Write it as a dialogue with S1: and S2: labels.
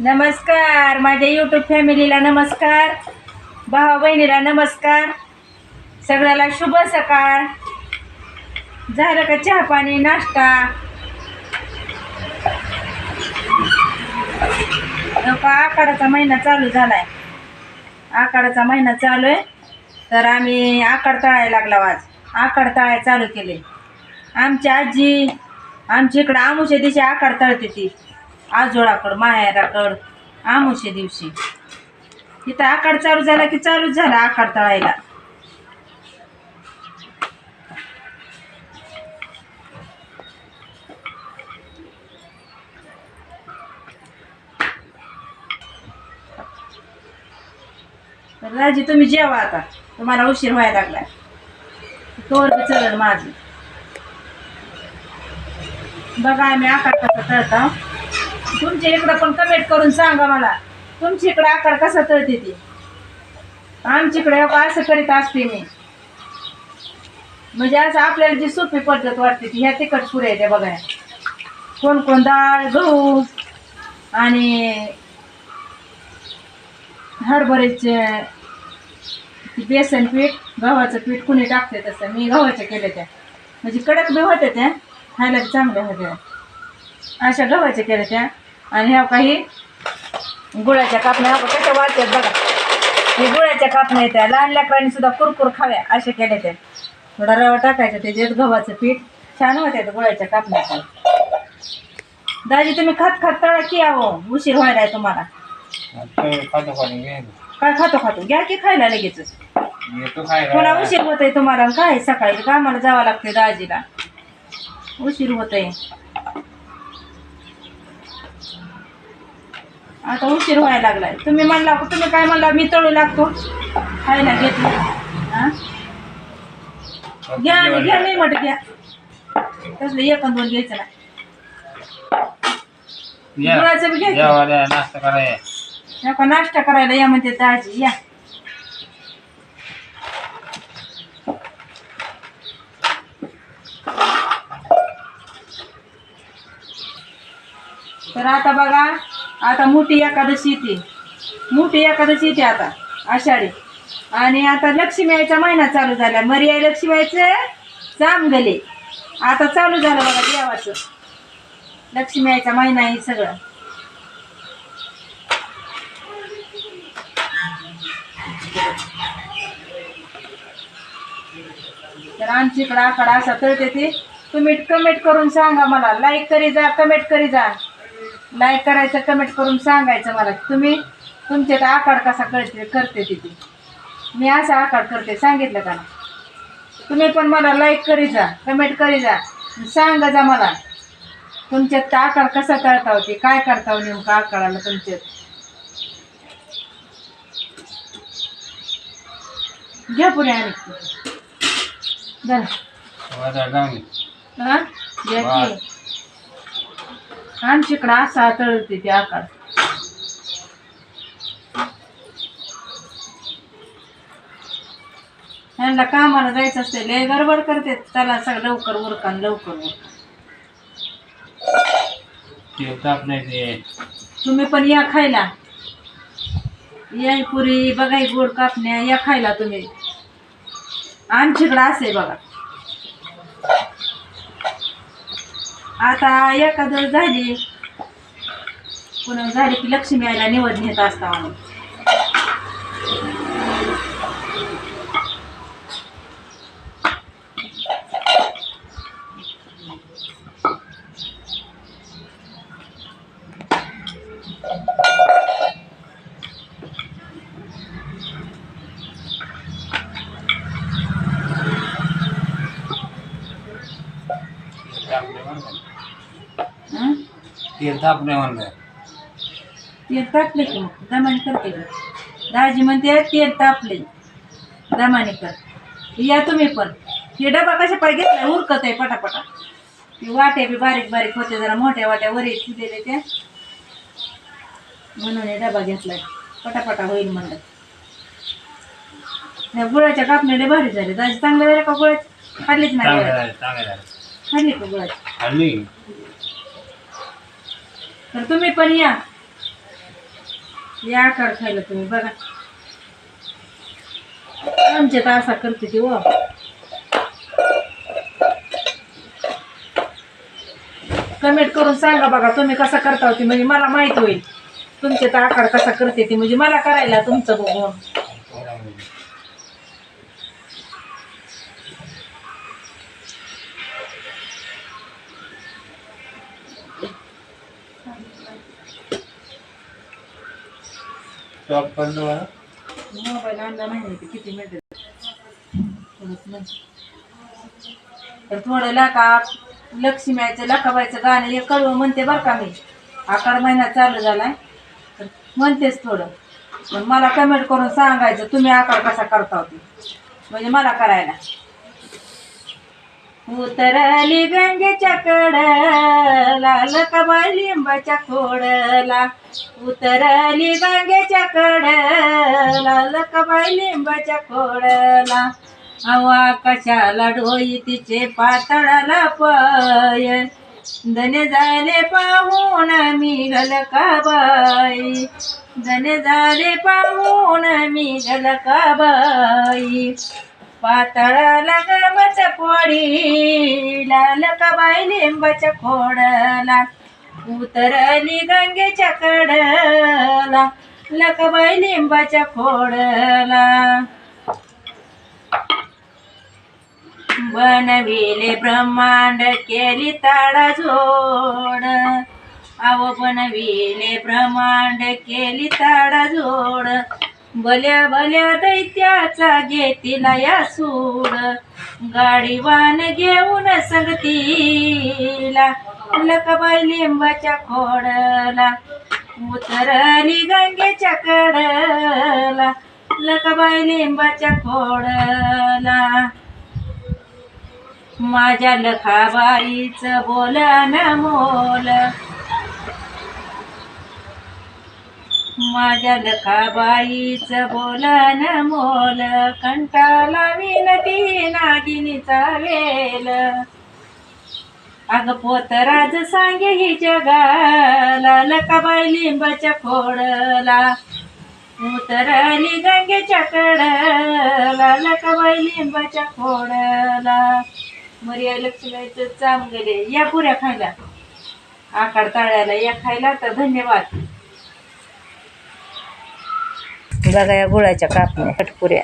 S1: नमस्कार. माझ्या यूट्यूब फॅमिलीला नमस्कार. भावा बहिणीला नमस्कार. सगळ्याला शुभ सकाळ. झालं का चहा पाणी नाश्ता? नका आखाडाचा महिना चालू झालाय. आखाडाचा महिना चालू आहे. तर आम्ही आखाड तळायला लागला आज. आखाड तळाय चालू केले. आमची आजी आमच्या इकडं आमुच्या दिवशी आखाड तळते ती. आजोळाकड माहेराकड आमुष्या दिवशी. तिथं आखाड चालू झाला की चालूच झाला आखाड तळायला. राजी तुम्ही जेवा आता. तुम्हाला उशीर व्हायला लागलाय. तोर बी माझी. बघा आम्ही आकार कसा तळता. तुमच्या इकडं पण कमेंट करून सांगा मला. तुमच्या इकडं आकार कसा तळते ती? आमच्या इकडे असं करीत असते मी. म्हणजे असं आपल्याला जी सोपी पद्धत वाटते ती ह्या तिखट पुऱ्या त्या बघा. कोण कोण डाळ गहू आणि हरभऱ्याचे बेसन पीठ गव्हाचं पीठ कुणी टाकते तसं. मी गव्हाच्या केल्या त्या. म्हणजे कडक बी होत्या त्या. खायला चांगल्या होत्या. अशा गव्हाच्या केल्या त्या. आणि ह्या काही गुळाच्या कापण्या ह्या कशा वाटतात बघा. हे गुळाच्या कापण्या येत्या लहान लेकरांनी सुद्धा कुरकुर खाव्या अशा केल्या त्या थोडा रवा टाकायचा त्याच्यात गव्हाचं पीठ छान होत्या त्या गुळाच्या कापण्या. पण दाजी तुम्ही खात खात तळा की आहो उशीर व्हायला आहे तुम्हाला. काय खातो खातो? घ्या की खायला लगेच. पुन्हा उशीर होत आहे तुम्हाला काय सकाळी कामाला जावं लागते दाजीला. उशीर होत आहे आता उशीर व्हायला लागलाय. तुम्ही म्हणला तुम्ही काय म्हणला मी तळू लागतो. खायला घेतलं. हा? घ्या घ्या नाही म्हटलं घ्या. तसलं एक दोन घ्यायचं नाही. गुळाचं बी घ्या की.
S2: जेवायला नाश्ता करायला
S1: नका नाश्ता करायला या म्हणते दाजी या. तर आता बघा आता मोठी एकादशी येते. मोठी एकादशी येते आता आषाढी. आणि आता लक्ष्मीचा महिना चालू झाला मर्याय लक्ष्मीचं जाम गले आता चालू झालं बघा देवाचं. लक्ष्मी महिना आहे सगळं. तर आमची इकडं आकडा असा तळते ते. तुम्ही कमेंट करून सांगा मला. लाईक करी जा कमेंट करी जा. लाईक करायचं कमेंट करून सांगायचं मला. तुम्ही तुमच्यात आकार कसा करते करते तिथे. मी असा आकार करते सांगितलं का तुम्ही पण मला लाईक करी जा कमेंट करी जा सांगा जा मला. तुमच्यात आकार कसा तळता होते काय करता हो नेमकं आकाराला तुमच्यात? घ्या पुढे आणि. हा? घ्या की. आमच्या इकडं असा तळते ते आकार ह्यांना कामाला जायचं असते लय गडबड करते. चला सगळं लवकर उरकान लवकर उरका.
S2: ते तापले ते
S1: तुम्ही पण या खायला. या पुरी बघाय गोड कापण्या या खायला तुम्ही. आमच्याकडं असे बघा. आता एखादं झाली. पुन्हा झाली की लक्ष्मी आईला निवड नेत असता म्हणून.
S2: तापले म्हणलं
S1: हं?
S2: तेल तापले
S1: की? मग दमाने करते का दाजी म्हणते तेल तापले दमाने कर या तुम्ही पण. हे डबा कशा पाय घेतलाय? उरकत आहे पटापटा. ती वाट्या बी बारीक बारीक होते जरा मोठ्या वाट्या वर दिलेल्या त्या म्हणून हे डबा घेतलाय. पटापटा होईल म्हणलं. त्या गुळाच्या कापण्याला भारी झाले दाजी चांगलं झालं का गुळाची खाल्लीच नाही खाल्ली का गुळाची
S2: हल्ली
S1: तर तुम्ही पण या. या आकार खायला तुम्ही बघा. आमच्यात असा करते ती व कमेंट करून सांगा बघा तुम्ही कसा करता होती म्हणजे मला माहीत होईल. तुमचे तर आकार कसा करते ती म्हणजे मला करायला तुमचं बघून.
S2: चॉप करतो
S1: मोबाईल आणला नाही माहिती किती मिळते थोडंच नाही. तर थोडं लाका लक्ष्मीचं लकाबाईचं गाणं एक कळवं म्हणते बरं का मी. आकार महिना चालू झालाय. तर म्हणतेच थोडं. पण मला कमेंट करून सांगायचं तुम्ही आकार कसा करता होते? म्हणजे मला करायला. उतरली गंगेच्या कडला लकाबाई लिंबाच्या खोडला. उतरली गंगेच्या कडला लकाबाई लिंबाच्या खोडला. हवा कशाला डोई तिचे पातळाला पाय. धने झाले पाहून मी गलकाबाई धने झाले पाहून मी गलकाबाई पातळाला गमच पोळी लाल कबाई लिंबाच्या खोडला. उतरली गंगेच्या कडला लकबाई लिंबाच्या खोडला. बनविले ब्रह्मांड केली ताडा जोड. आव बनविले ब्रह्मांड केली ताडा जोड. भल्या भल्या दैत्याचा घेतीला या सूड गाडीवान घेऊन संगतीला लकबाई लिंबाच्या खोडला. उतरली गंगेच्या कडला लकबाई लिंबाच्या खोडला. माझ्या लखाबाईचं बोलन मोल. माझ्या लखाबाईचं बोलन मोल कंटाला विनती नागिनीचा वेल. अग पोतराज सांगे ही जगाला लकाबाई लिंबाच्या खोडला. उतरली गंगेच्या कडला लकाबाई लिंबाच्या खोडला. मर्या लक्ष्मीचं चांगले या पुऱ्या खायला आकार ताळ्याला या खायला तर धन्यवाद. बघा या गुळाच्या कापण्या कटपुऱ्या.